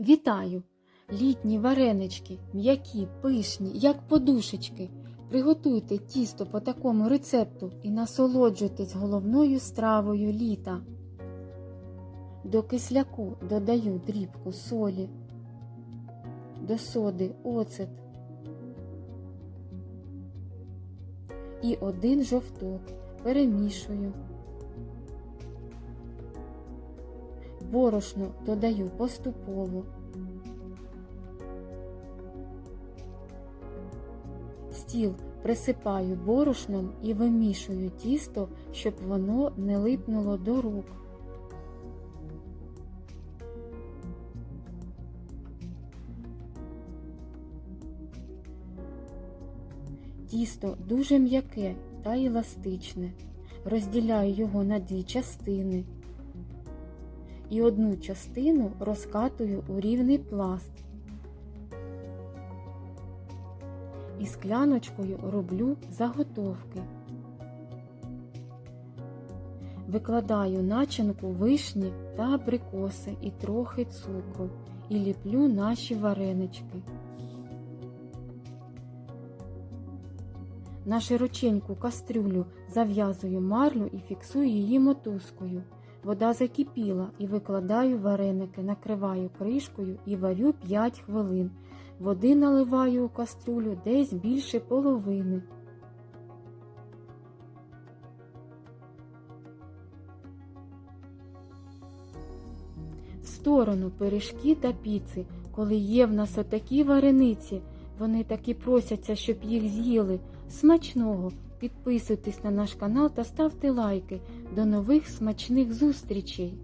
Вітаю! Літні варенички, м'які, пишні, як подушечки. Приготуйте тісто по такому рецепту і насолоджуйтесь головною стравою літа. До кисляку додаю дрібку солі, до соди оцет і один жовток. Перемішую. Борошно додаю поступово. Стіл присипаю борошном і вимішую тісто, щоб воно не липнуло до рук. Тісто дуже м'яке та еластичне. Розділяю його на дві частини і одну частину розкатую у рівний пласт. І скляночкою роблю заготовки. Викладаю начинку вишні та абрикоси і трохи цукру і ліплю наші варенички. На широченьку кастрюлю зав'язую марлю і фіксую її мотузкою. Вода закипіла і викладаю вареники, накриваю кришкою і варю 5 хвилин. Води наливаю у кастрюлю десь більше половини. В сторону пиріжки та піци, коли є в нас отакі варениці, вони таки просяться, щоб їх з'їли. Смачного! Підписуйтесь на наш канал та ставте лайки. До нових смачних зустрічей!